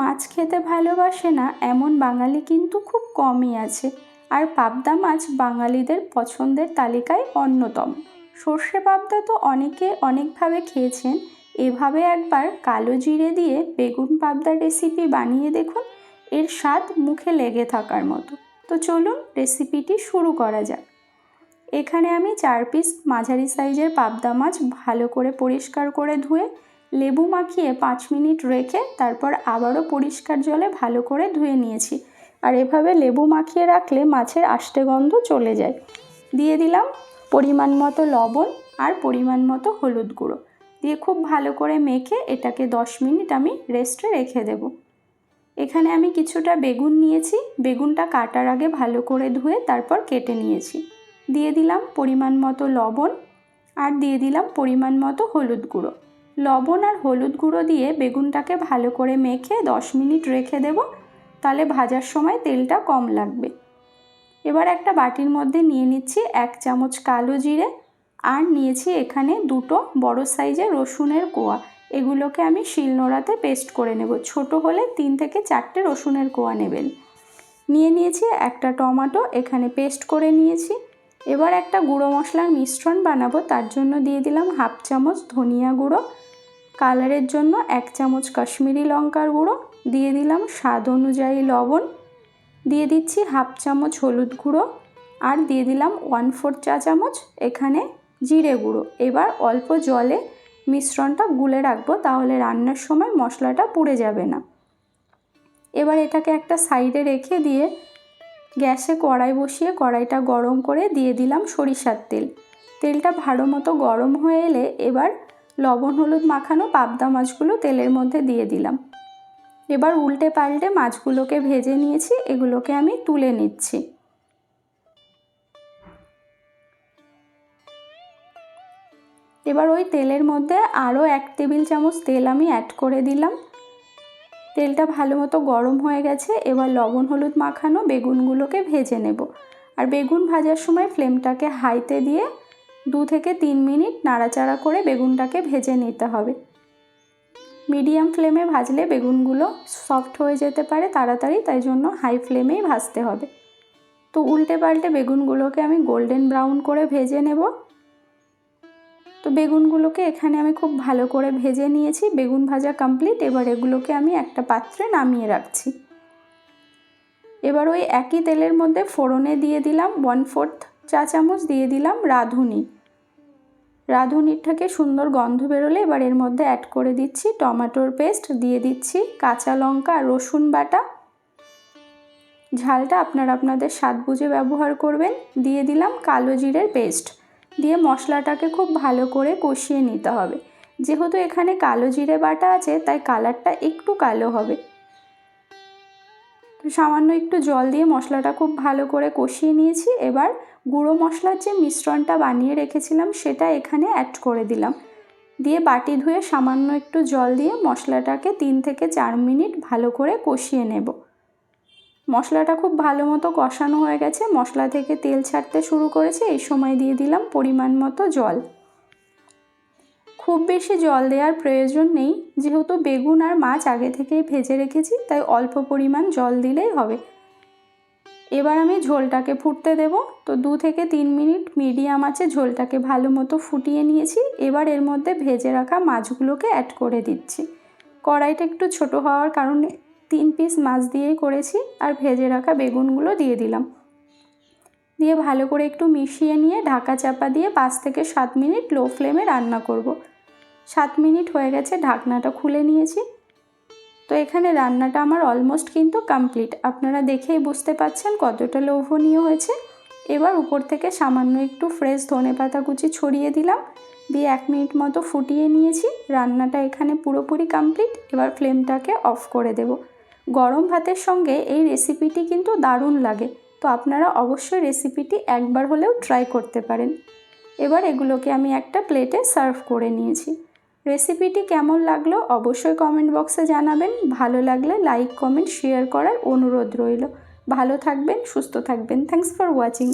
মাছ খেতে ভালোবাসে না, এমন বাঙালি কিন্তু খুব কমই আছে। আর পাবদা মাছ বাঙালিদের পছন্দের তালিকায় অন্যতম। সর্ষে পাবদা তো অনেকে অনেকভাবে খেয়েছেন। এভাবে একবার কালো জিরে দিয়ে বেগুন পাবদার রেসিপি বানিয়ে দেখুন, এর স্বাদ মুখে লেগে থাকার মতো। তো চলুন রেসিপিটি শুরু করা যাক। এখানে আমি চার পিস মাঝারি সাইজের পাবদা মাছ ভালো করে পরিষ্কার করে ধুয়ে লেবু মাখিয়ে পাঁচ মিনিট রেখে তারপর আবারও পরিষ্কার জলে ভালো করে ধুয়ে নিয়েছি। আর এভাবে লেবু মাখিয়ে রাখলে মাছের আষ্টে গন্ধ চলে যায়। দিয়ে দিলাম পরিমাণ মতো লবণ আর পরিমাণ মতো হলুদ গুঁড়ো। দিয়ে খুব ভালো করে মেখে এটাকে দশ মিনিট আমি রেস্টে রেখে দেব। এখানে আমি কিছুটা বেগুন নিয়েছি। বেগুনটা কাটার আগে ভালো করে ধুয়ে তারপর কেটে নিয়েছি। দিয়ে দিলাম পরিমাণ মতো লবণ আর দিয়ে দিলাম পরিমাণ মতো হলুদ গুঁড়ো। লবণ আর হলুদ গুঁড়ো দিয়ে বেগুনটাকে ভালো করে মেখে দশ মিনিট রেখে দেব। তাহলে ভাজার সময় তেলটা কম লাগবে। এবার একটা বাটির মধ্যে নিয়ে নিচ্ছি এক চামচ কালো জিরে আর নিয়েছি এখানে দুটো বড় সাইজের রসুনের কোয়া। এগুলোকে আমি শিলনোড়াতে পেস্ট করে নেব। ছোট হলে তিন থেকে চারটে রসুনের কোয়া নেবেন। নিয়ে নিয়েছি একটা টমাটো, এখানে পেস্ট করে নিয়েছি। এবার একটা গুঁড়ো মশলার মিশ্রণ বানাবো, তার জন্য দিয়ে দিলাম হাফ চামচ ধনিয়া গুঁড়ো, কালারের জন্য এক চামচ কাশ্মীরি লঙ্কার গুঁড়ো, দিয়ে দিলাম স্বাদ অনুযায়ী লবণ, দিয়ে দিচ্ছি হাফ চামচ হলুদ গুঁড়ো, আর দিয়ে দিলাম ওয়ান ফোর চা চামচ এখানে জিরে গুঁড়ো। এবার অল্প জলে মিশ্রণটা গুলে রাখব, তাহলে রান্নার সময় মশলাটা পুড়ে যাবে না। এবার এটাকে একটা সাইডে রেখে দিয়ে গ্যাসে কড়াই বসিয়ে কড়াইটা গরম করে দিয়ে দিলাম সরিষার তেল। তেলটা ভালো মতো গরম হয়ে এলে এবার লবণ হলুদ মাখানো পাবদা মাছগুলো তেলের মধ্যে দিয়ে দিলাম। এবার উল্টে পাল্টে মাছগুলোকে ভেজে নিয়েছি, এগুলোকে আমি তুলে নিচ্ছি। এবার ওই তেলের মধ্যে আরও এক টেবিল চামচ তেল আমি অ্যাড করে দিলাম। তেলটা ভালো মতো গরম হয়ে গেছে, এবার লবণ, হলুদ মাখানো বেগুনগুলোকে ভেজে নেব। আর বেগুন ভাজার সময় ফ্লেমটাকে হাইতে দিয়ে দু থেকে তিন মিনিট নাড়াচাড়া করে বেগুনটাকে ভেজে নিতে হবে। মিডিয়াম ফ্লেমে ভাজলে বেগুনগুলো সফট হয়ে যেতে পারে তাড়াতাড়ি, তাই জন্য হাই ফ্লেমেই ভাজতে হবে। তো উল্টে পাল্টে বেগুনগুলোকে আমি গোল্ডেন ব্রাউন করে ভেজে নেব। বেগুনগুলোকে এখানে আমি খুব ভালো করে ভেজে নিয়েছি। বেগুন ভাজা কমপ্লিট এবার এগুলোকে আমি একটা পাত্রে নামিয়ে রাখছি। এবার ওই একই তেলের মধ্যে ফোড়নে দিয়ে দিলাম ওয়ান ফোর্থ চা চামচ, দিয়ে দিলাম রাঁধুনি। রাঁধুনিটাকে সুন্দর গন্ধ বেরোলে এবার এর মধ্যে অ্যাড করে দিচ্ছি টমেটোর পেস্ট দিয়ে দিচ্ছি কাঁচা লঙ্কা, রসুন বাটা। ঝালটা আপনারা আপনাদের স্বাদ বুঝে ব্যবহার করবেন। দিয়ে দিলাম কালো জিরের পেস্ট দিয়ে মশলাটাকে খুব ভালো করে কষিয়ে নিতে হবে। যেহেতু এখানে কালো জিরে বাটা আছে, তাই কালারটা একটু কালো হবে। সামান্য একটু জল দিয়ে মশলাটা খুব ভালো করে কষিয়ে নিয়েছি। এবার গুঁড়ো মশলার যে মিশ্রণটা বানিয়ে রেখেছিলাম, সেটা এখানে অ্যাড করে দিলাম। দিয়ে বাটি ধুয়ে সামান্য একটু জল দিয়ে মশলাটাকে তিন থেকে চার মিনিট ভালো করে কষিয়ে নেব। মশলাটা খুব ভালো মতো কষানো হয়ে গেছে। মশলা থেকে তেল ছাড়তে শুরু করেছে। এই সময় দিয়ে দিলাম পরিমাণ মতো জল। খুব বেশি জল দেওয়ার প্রয়োজন নেই। যেহেতু বেগুন আর মাছ আগে থেকেই ভেজে রেখেছি, তাই অল্প পরিমাণ জল দিলেই হবে। এবার আমি ঝোলটাকে ফুটতে দেব। তো দু থেকে তিন মিনিট মিডিয়াম আছে ঝোলটাকে ভালো মতো ফুটিয়ে নিয়েছি। এবার এর মধ্যে ভেজে রাখা মাছগুলোকে অ্যাড করে দিচ্ছি। কড়াইটা একটু ছোট হওয়ার কারণে তিন পিস মাছ দিয়েই করেছি আর ভেজে রাখা বেগুনগুলো দিয়ে দিলাম। দিয়ে ভালো করে একটু মিশিয়ে নিয়ে ঢাকা চাপা দিয়ে পাঁচ থেকে সাত মিনিট লো ফ্লেমে রান্না করব। সাত মিনিট হয়ে গেছে, ঢাকনাটা খুলে নিয়েছি। তো এখানে রান্নাটা আমার অলমোস্ট কিন্তু কমপ্লিট আপনারা দেখেই বুঝতে পাচ্ছেন কতটা লোভনীয় হয়েছে। এবার উপর থেকে সামান্য একটু ফ্রেশ ধনে পাতা কুচি ছড়িয়ে দিলাম। দিয়ে এক মিনিট মতো ফুটিয়ে নিয়েছি। রান্নাটা এখানে পুরোপুরি কমপ্লিট এবার ফ্লেমটাকে অফ করে দেব। গরম ভাতের সঙ্গে এই রেসিপিটি কিন্তু দারুণ লাগে। তো আপনারা অবশ্যই রেসিপিটি একবার হলেও ট্রাই করতে পারেন। এবার এগুলোকে আমি একটা প্লেটে সার্ভ করে নিয়েছি। রেসিপিটি কেমন লাগল অবশ্যই কমেন্ট বক্সে জানাবেন। ভালো লাগলে লাইক কমেন্ট শেয়ার করার অনুরোধ রইল। ভালো থাকবেন, সুস্থ থাকবেন। Thanks for watching